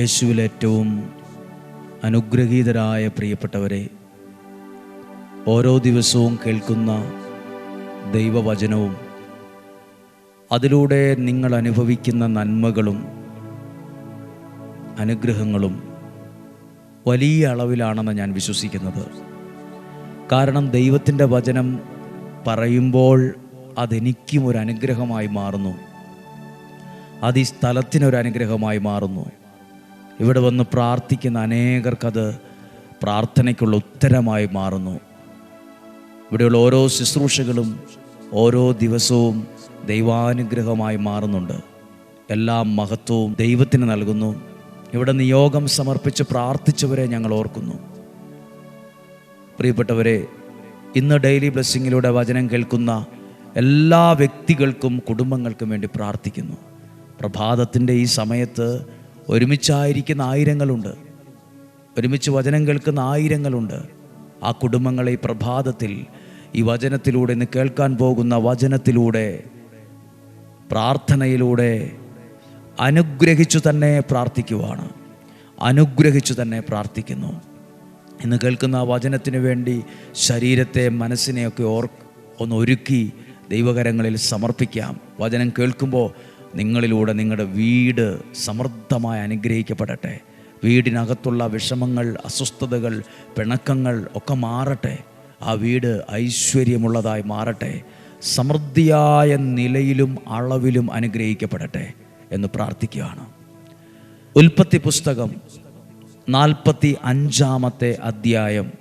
യേശുവിൽ ഏറ്റവും അനുഗ്രഹീതരായ പ്രിയപ്പെട്ടവരെ ഓരോ ദിവസവും കേൾക്കുന്ന ദൈവവചനവും അതിലൂടെ നിങ്ങൾ അനുഭവിക്കുന്ന നന്മകളും അനുഗ്രഹങ്ങളും വലിയ അളവിലാണെന്ന് ഞാൻ വിശ്വസിക്കുന്നത്. കാരണം ദൈവത്തിന്റെ വചനം പറയുമ്പോൾ അതെനിക്കും ഒരു അനുഗ്രഹമായി മാറുന്നു. അത് ഈ സ്ഥലത്തിനൊരു അനുഗ്രഹമായി മാറുന്നു. ഇവിടെ വന്ന് പ്രാർത്ഥിക്കുന്ന അനേകർക്കത് പ്രാർത്ഥനയ്ക്കുള്ള ഉത്തരമായി മാറുന്നു. ഇവിടെയുള്ള ഓരോ ശുശ്രൂഷകളും ഓരോ ദിവസവും ദൈവാനുഗ്രഹമായി മാറുന്നുണ്ട്. എല്ലാ മഹത്വവും ദൈവത്തിന് നൽകുന്നു. ഇവിടെ നിയോഗം സമർപ്പിച്ച് പ്രാർത്ഥിച്ചവരെ ഞങ്ങൾ ഓർക്കുന്നു. പ്രിയപ്പെട്ടവരെ ഇന്ന് ഡെയിലി ബ്ലെസ്സിങ്ങിലൂടെ വചനം കേൾക്കുന്ന എല്ലാ വ്യക്തികൾക്കും കുടുംബങ്ങൾക്കും വേണ്ടി പ്രാർത്ഥിക്കുന്നു. പ്രഭാതത്തിന്റെ ഈ സമയത്ത് ഒരുമിച്ചായിരിക്കുന്ന ആയിരങ്ങളുണ്ട്. ഒരുമിച്ച് വചനം കേൾക്കുന്ന ആയിരങ്ങളുണ്ട്. ആ കുടുംബങ്ങളെ പ്രഭാതത്തിൽ ഈ വചനത്തിലൂടെ ഇന്ന് കേൾക്കാൻ പോകുന്ന വചനത്തിലൂടെ പ്രാർത്ഥനയിലൂടെ അനുഗ്രഹിച്ചു തന്നെ പ്രാർത്ഥിക്കുവാണ്. അനുഗ്രഹിച്ചു തന്നെ പ്രാർത്ഥിക്കുന്നു. ഇന്ന് കേൾക്കുന്ന വചനത്തിന് വേണ്ടി ശരീരത്തെ മനസ്സിനെയൊക്കെ ഓർ ഒന്ന് ഒരുക്കി ദൈവകരങ്ങളിൽ സമർപ്പിക്കാം. വചനം കേൾക്കുമ്പോൾ നിങ്ങളിലൂടെ നിങ്ങളുടെ വീട് സമൃദ്ധമായി അനുഗ്രഹിക്കപ്പെടട്ടെ. വീടിനകത്തുള്ള വിഷമങ്ങൾ അസ്വസ്ഥതകൾ പിണക്കങ്ങൾ ഒക്കെ മാറട്ടെ. ആ വീട് ഐശ്വര്യമുള്ളതായി മാറട്ടെ. സമൃദ്ധിയായ നിലയിലും അളവിലും അനുഗ്രഹിക്കപ്പെടട്ടെ എന്ന് പ്രാർത്ഥിക്കുകയാണ്. ഉൽപ്പത്തി പുസ്തകം നാൽപ്പത്തി അഞ്ചാമത്തെ അധ്യായം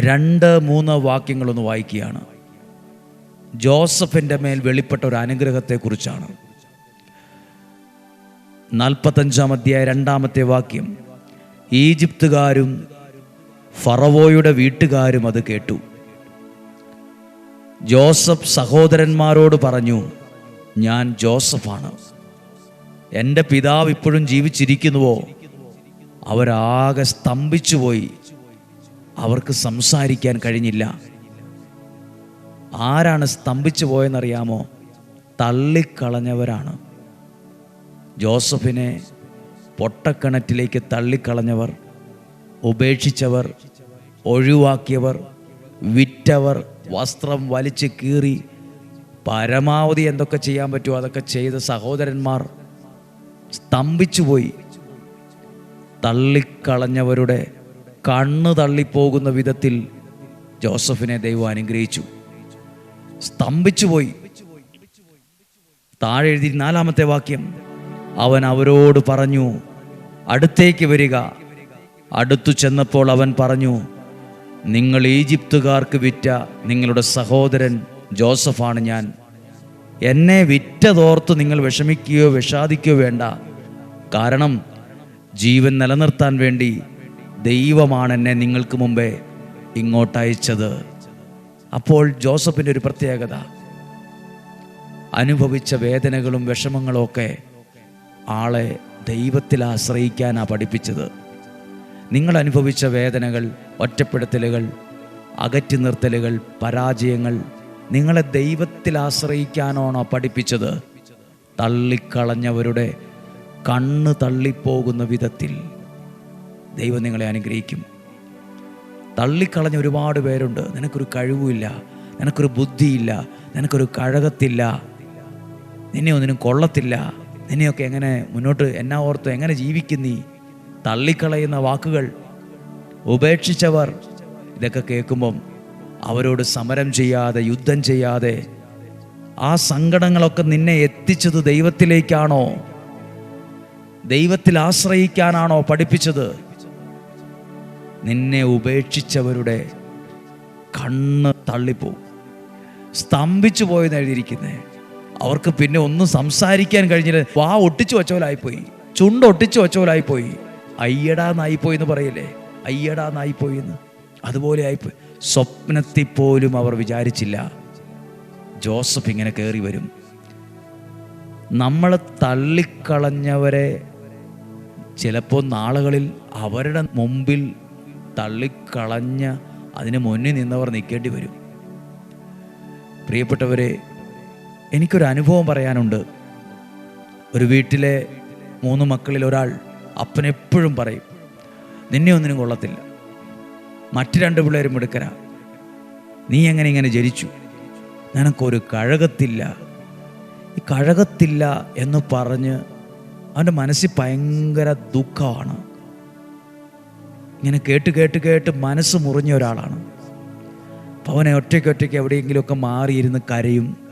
രണ്ട് മൂന്ന് വാക്യങ്ങളൊന്ന് വായിക്കുകയാണ്. ജോസഫിന്റെ മേൽ വെളിപ്പെട്ട ഒരു അനുഗ്രഹത്തെക്കുറിച്ചാണ്. നാൽപ്പത്തഞ്ചാം അധ്യായ രണ്ടാമത്തെ വാക്യം. ഈജിപ്തുകാരും ഫറവോയുടെ വീട്ടുകാരും അത് കേട്ടു. ജോസഫ് സഹോദരന്മാരോട് പറഞ്ഞു ഞാൻ ജോസഫാണ്. എന്റെ പിതാവ് ഇപ്പോഴും ജീവിച്ചിരിക്കുന്നുവോ? അവരാകെ സ്തംഭിച്ചുപോയി. അവർക്ക് സംസാരിക്കാൻ കഴിഞ്ഞില്ല. ആരാണ് സ്തംഭിച്ചു പോയെന്നറിയാമോ തള്ളിക്കളഞ്ഞവരാണ്. ജോസഫിനെ പൊട്ടക്കിണറ്റിലേക്ക് തള്ളിക്കളഞ്ഞവർ ഉപേക്ഷിച്ചവർ ഒഴിവാക്കിയവർ വിറ്റവർ വസ്ത്രം വലിച്ച് കീറി പരമാവധി എന്തൊക്കെ ചെയ്യാൻ പറ്റുമോ അതൊക്കെ ചെയ്ത സഹോദരന്മാർ സ്തംഭിച്ചുപോയി. തള്ളിക്കളഞ്ഞവരുടെ കണ്ണ് തള്ളിപ്പോകുന്ന വിധത്തിൽ ജോസഫിനെ ദൈവം അനുഗ്രഹിച്ചു. സ്തംഭിച്ചുപോയി. താഴെ എഴുതി നാലാമത്തെ വാക്യം അവൻ അവരോട് പറഞ്ഞു അടുത്തേക്ക് വരിക. അടുത്തു ചെന്നപ്പോൾ അവൻ പറഞ്ഞു നിങ്ങൾ ഈജിപ്തുകാർക്ക് വിറ്റ നിങ്ങളുടെ സഹോദരൻ ജോസഫാണ് ഞാൻ. എന്നെ വിറ്റതോർത്ത് നിങ്ങൾ വിഷമിക്കുകയോ വിഷാദിക്കുകയോ വേണ്ട. കാരണം ജീവൻ നിലനിർത്താൻ വേണ്ടി ദൈവമാണ് എന്നെ നിങ്ങൾക്ക് മുമ്പേ ഇങ്ങോട്ട് അയച്ചത്. അപ്പോൾ ജോസഫിന്റെ ഒരു പ്രത്യേകത അനുഭവിച്ച വേദനകളും വിഷമങ്ങളും ഒക്കെ ആളെ ദൈവത്തിൽ ആശ്രയിക്കാനാണ് പഠിപ്പിച്ചത്. നിങ്ങൾ അനുഭവിച്ച വേദനകൾ ഒറ്റപ്പെടുത്തലുകൾ അകറ്റി നിർത്തലുകൾ പരാജയങ്ങൾ നിങ്ങളെ ദൈവത്തിൽ ആശ്രയിക്കാനാണോ പഠിപ്പിച്ചത്? തള്ളിക്കളഞ്ഞവരുടെ കണ്ണ് തള്ളിപ്പോകുന്ന വിധത്തിൽ ദൈവം നിങ്ങളെ അനുഗ്രഹിക്കും. തള്ളിക്കളഞ്ഞ ഒരുപാട് പേരുണ്ട്. നിനക്കൊരു കഴിവുമില്ല. നിനക്കൊരു ബുദ്ധിയില്ല. നിനക്കൊരു കഴകത്തില്ല. നിന്നെ ഒന്നിനും കൊള്ളത്തില്ല. നിന്നെയൊക്കെ എങ്ങനെ മുന്നോട്ട് എന്നാ ഓർത്ത് എങ്ങനെ ജീവിക്കുന്നീ തള്ളിക്കളയുന്ന വാക്കുകൾ ഉപേക്ഷിച്ചവർ ഇതൊക്കെ കേൾക്കുമ്പം അവരോട് സമരം ചെയ്യാതെ യുദ്ധം ചെയ്യാതെ ആ സങ്കടങ്ങളൊക്കെ നിന്നെ എത്തിച്ചത് ദൈവത്തിലേക്കാണോ? ദൈവത്തിൽ ആശ്രയിക്കാനാണോ പഠിപ്പിച്ചത്? നിന്നെ ഉപേക്ഷിച്ചവരുടെ കണ്ണ് തള്ളിപ്പോവും. സ്തംഭിച്ചു പോയെന്ന് എഴുതിയിരിക്കുന്നേ. അവർക്ക് പിന്നെ ഒന്നും സംസാരിക്കാൻ കഴിഞ്ഞില്ല. വാ ഒട്ടിച്ചു വച്ചോലായിപ്പോയി ചുണ്ട് ഒട്ടിച്ചു വച്ചോലായിപ്പോയി അയ്യടാ നായിപ്പോയി എന്ന് പറയല്ലേ? അയ്യടാ നായിപ്പോയി എന്ന്. അതുപോലെ ആയിപ്പോയി. സ്വപ്നത്തിൽ പോലും അവർ വിചാരിച്ചില്ല. ജോസഫ് ഇങ്ങനെ കയറി വരും. നമ്മൾ തള്ളിക്കളഞ്ഞവരെ ചിലപ്പോൾ നാളുകളിൽ അവരുടെ മുമ്പിൽ തള്ളിക്കളഞ്ഞ അതിന് മുന്നിൽ നിന്നവർ നിൽക്കേണ്ടി വരും. പ്രിയപ്പെട്ടവരെ എനിക്കൊരു അനുഭവം പറയാനുണ്ട്. ഒരു വീട്ടിലെ മൂന്ന് മക്കളിൽ ഒരാൾ അപ്പനെപ്പോഴും പറയും നിന്നെ ഒന്നിനും കൊള്ളത്തില്ല. മറ്റു രണ്ട് പിള്ളേരും എടുക്കരാ നീ എങ്ങനെ ഇങ്ങനെ ജനിച്ചു? നിനക്കൊരു കഴകത്തില്ല. ഈ കഴകത്തില്ല എന്ന് പറഞ്ഞ് അവന്റെ മനസ്സിൽ ഭയങ്കര ദുഃഖമാണ്. ഇങ്ങനെ കേട്ട് കേട്ട് കേട്ട് മനസ്സ് മുറിഞ്ഞ ഒരാളാണ്. അപ്പോൾ അവനെ ഒറ്റയ്ക്ക് ഒറ്റയ്ക്ക് എവിടെയെങ്കിലുമൊക്കെ മാറിയിരുന്ന് കരയും.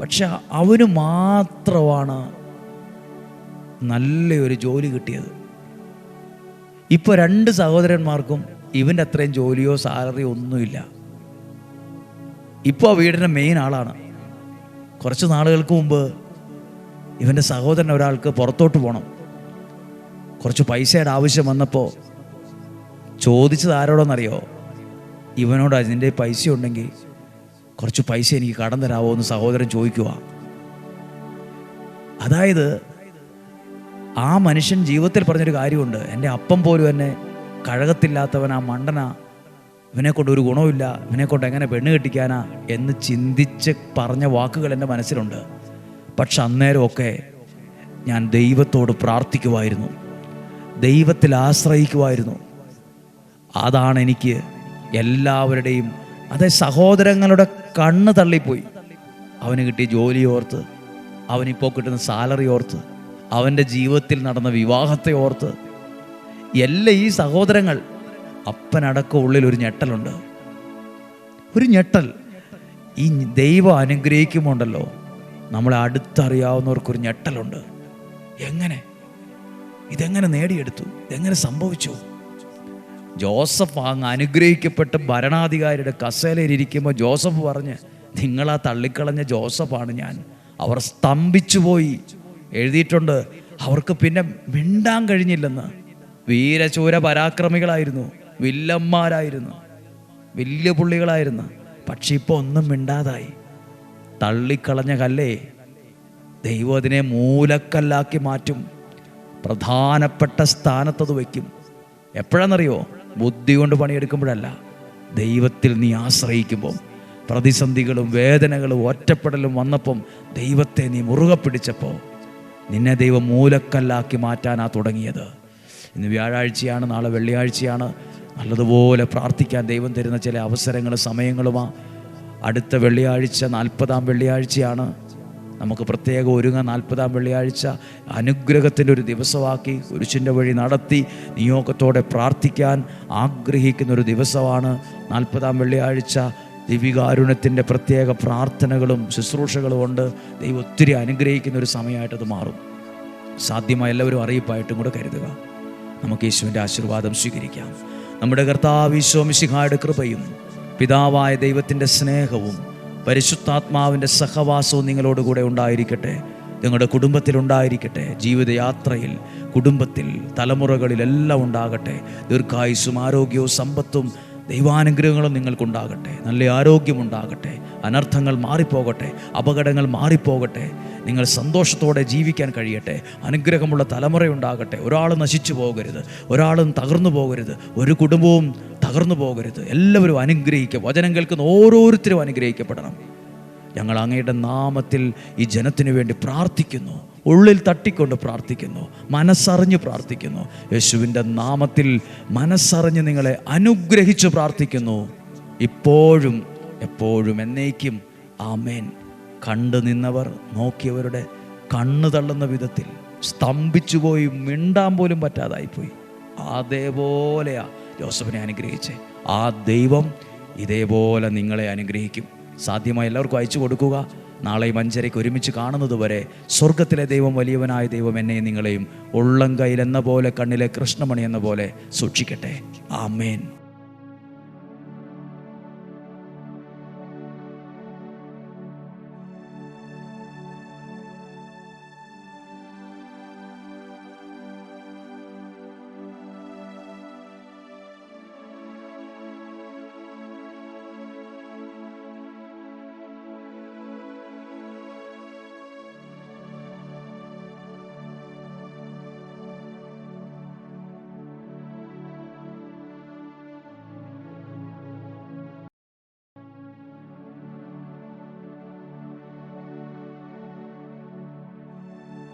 പക്ഷെ അവന് മാത്രമാണ് നല്ലൊരു ജോലി കിട്ടിയത്. ഇപ്പോൾ രണ്ട് സഹോദരന്മാർക്കും ഇവന്റെ അത്രയും ജോലിയോ സാലറിയോ ഒന്നുമില്ല. ഇപ്പോൾ ആ വീടിന്റെ മെയിൻ ആളാണ്. കുറച്ച് നാളുകൾക്ക് മുമ്പ് ഇവന്റെ സഹോദരൻ ഒരാൾക്ക് പുറത്തോട്ട് പോകണം കുറച്ച് പൈസയുടെ ആവശ്യം വന്നപ്പോൾ ചോദിച്ചത് ആരോടെന്നറിയോ? ഇവനോട് അതിന്റെ പൈസ ഉണ്ടെങ്കിൽ കുറച്ച് പൈസ എനിക്ക് കടം തരാമോ എന്ന് സഹോദരൻ ചോദിക്കുക അതായത് ആ മനുഷ്യൻ ജീവിതത്തിൽ പറഞ്ഞൊരു കാര്യമുണ്ട്. എന്റെ അപ്പം പോലും എന്നെ കഴകത്തില്ലാത്തവൻ ആ മണ്ടന. ഇവനെ കൊണ്ട് ഒരു ഗുണമില്ല ഇവനെ കൊണ്ട് എങ്ങനെ പെണ്ണ് കെട്ടിക്കാനാ എന്ന് ചിന്തിച്ച് പറഞ്ഞ വാക്കുകൾ എന്റെ മനസ്സിലുണ്ട്. പക്ഷെ അന്നേരമൊക്കെ ഞാൻ ദൈവത്തോട് പ്രാർത്ഥിക്കുമായിരുന്നു ദൈവത്തിൽ ആശ്രയിക്കുമായിരുന്നു അതാണ് എനിക്ക് എല്ലാവരുടെയും അതെ സഹോദരങ്ങളുടെ കണ്ണ് തള്ളിപ്പോയി. അവന് കിട്ടിയ ജോലി ഓർത്ത് അവനിപ്പോൾ കിട്ടുന്ന സാലറി ഓർത്ത് അവന്റെ ജീവിതത്തിൽ നടന്ന വിവാഹത്തെ ഓർത്ത് എല്ലാ ഈ സഹോദരങ്ങൾ അപ്പനടക്കം ഉള്ളിൽ ഒരു ഞെട്ടലുണ്ട്. ഒരു ഞെട്ടൽ. ഈ ദൈവം അനുഗ്രഹിക്കുമുണ്ടല്ലോ നമ്മളെ അടുത്തറിയാവുന്നവർക്കൊരു ഞെട്ടലുണ്ട്. എങ്ങനെ? ഇതെങ്ങനെ നേടിയെടുത്തു? ഇതെങ്ങനെ സംഭവിച്ചു? ജോസഫ് അങ്ങ് അനുഗ്രഹിക്കപ്പെട്ട് ഭരണാധികാരിയുടെ കസേലയിൽ ഇരിക്കുമ്പോൾ ജോസഫ് പറഞ്ഞ് നിങ്ങളാ തള്ളിക്കളഞ്ഞ ജോസഫാണ് ഞാൻ. അവർ സ്തംഭിച്ചു പോയി എഴുതിയിട്ടുണ്ട് അവർക്ക് പിന്നെ മിണ്ടാൻ കഴിഞ്ഞില്ലെന്ന്. വീരചൂര പരാക്രമികളായിരുന്നു വില്ലന്മാരായിരുന്നു വലിയ പുള്ളികളായിരുന്നു. പക്ഷെ ഇപ്പോൾ ഒന്നും മിണ്ടാതായി. തള്ളിക്കളഞ്ഞ കല്ലേ? ദൈവം അതിനെ മൂലക്കല്ലാക്കി മാറ്റും. പ്രധാനപ്പെട്ട സ്ഥാനത്തത് വയ്ക്കും. എപ്പോഴാണെന്നറിയോ ബുദ്ധി കൊണ്ട് പണിയെടുക്കുമ്പോഴല്ല ദൈവത്തിൽ നീ ആശ്രയിക്കുമ്പോൾ പ്രതിസന്ധികളും വേദനകളും ഒറ്റപ്പെടലും വന്നപ്പം ദൈവത്തെ നീ മുറുകെ പിടിച്ചപ്പോൾ നിന്നെ ദൈവം മൂലക്കല്ലാക്കി മാറ്റാനാ തുടങ്ങിയത്. ഇന്ന് വ്യാഴാഴ്ചയാണ് നാളെ വെള്ളിയാഴ്ചയാണ്. നല്ലതുപോലെ പ്രാർത്ഥിക്കാൻ ദൈവം തരുന്ന ചില അവസരങ്ങളും സമയങ്ങളുമാണ് അടുത്ത വെള്ളിയാഴ്ച നാൽപ്പതാം വെള്ളിയാഴ്ചയാണ്. നമുക്ക് പ്രത്യേകം ഒരുങ്ങാൻ നാൽപ്പതാം വെള്ളിയാഴ്ച അനുഗ്രഹത്തിന്റെ ഒരു ദിവസമാക്കി കുരിശിന്റെ വഴി നടത്തി നിയോഗത്തോടെ പ്രാർത്ഥിക്കാൻ ആഗ്രഹിക്കുന്ന ഒരു ദിവസമാണ് നാൽപ്പതാം വെള്ളിയാഴ്ച. ദിവികാരുണ്യത്തിന്റെ പ്രത്യേക പ്രാർത്ഥനകളും ശുശ്രൂഷകളും ഉണ്ട്. ദൈവം ഒത്തിരി അനുഗ്രഹിക്കുന്ന ഒരു സമയമായിട്ടത് മാറും. സാധ്യമായ എല്ലാവരും അറിയിപ്പായിട്ടും കൂടെ കരുതുക. നമുക്ക് യേശുവിന്റെ ആശീർവാദം സ്വീകരിക്കാം. നമ്മുടെ കർത്താവ് ഈശോമിശിഹായുടെ കൃപയും പിതാവായ ദൈവത്തിന്റെ സ്നേഹവും പരിശുദ്ധാത്മാവിന്റെ സഹവാസവും നിങ്ങളോട് കൂടെ ഉണ്ടായിരിക്കട്ടെ. നിങ്ങളുടെ കുടുംബത്തിലുണ്ടായിരിക്കട്ടെ ജീവിതയാത്രയിൽ കുടുംബത്തിൽ തലമുറകളിലെല്ലാം ഉണ്ടാകട്ടെ. ദീർഘായുസ്സും ആരോഗ്യവും സമ്പത്തും ദൈവാനുഗ്രഹങ്ങളും നിങ്ങൾക്കുണ്ടാകട്ടെ. നല്ല ആരോഗ്യമുണ്ടാകട്ടെ അനർത്ഥങ്ങൾ മാറിപ്പോകട്ടെ. അപകടങ്ങൾ മാറിപ്പോകട്ടെ. നിങ്ങൾ സന്തോഷത്തോടെ ജീവിക്കാൻ കഴിയട്ടെ. അനുഗ്രഹമുള്ള തലമുറയുണ്ടാകട്ടെ. ഒരാൾ നശിച്ചു പോകരുത്. ഒരാളും തകർന്നു പോകരുത്. ഒരു കുടുംബവും തകർന്നു പോകരുത്. എല്ലാവരും അനുഗ്രഹിക്കുക. വചനം കേൾക്കുന്ന ഓരോരുത്തരും അനുഗ്രഹിക്കപ്പെടണം. ഞങ്ങൾ അങ്ങയുടെ നാമത്തിൽ ഈ ജനത്തിനു വേണ്ടി പ്രാർത്ഥിക്കുന്നു. ഉള്ളിൽ തട്ടിക്കൊണ്ട് പ്രാർത്ഥിക്കുന്നു. മനസ്സറിഞ്ഞ് പ്രാർത്ഥിക്കുന്നു. യേശുവിന്റെ നാമത്തിൽ മനസ്സറിഞ്ഞ് നിങ്ങളെ അനുഗ്രഹിച്ച് പ്രാർത്ഥിക്കുന്നു. ഇപ്പോഴും എപ്പോഴും എന്നേക്കും. ആമേൻ. കണ്ടു നിന്നവർ നോക്കിയവരുടെ കണ്ണ് തള്ളുന്ന വിധത്തിൽ സ്തംഭിച്ചുപോയി മിണ്ടാൻ പോലും പറ്റാതായിപ്പോയി. അതേപോലെയാ. ജോസഫിനെ അനുഗ്രഹിച്ചേ. ആ ദൈവം ഇതേപോലെ നിങ്ങളെ അനുഗ്രഹിക്കും. സാധ്യമായ എല്ലാവർക്കും അയച്ചു കൊടുക്കുക. നാളെയും അഞ്ചരയ്ക്ക് ഒരുമിച്ച് കാണുന്നത് വരെ സ്വർഗത്തിലെ ദൈവം വലിയവനായ ദൈവം എന്നെയും നിങ്ങളെയും ഉള്ളം കയ്യിൽ എന്ന പോലെ കണ്ണിലെ കൃഷ്ണമണി എന്ന പോലെ സൂക്ഷിക്കട്ടെ. ആമേൻ.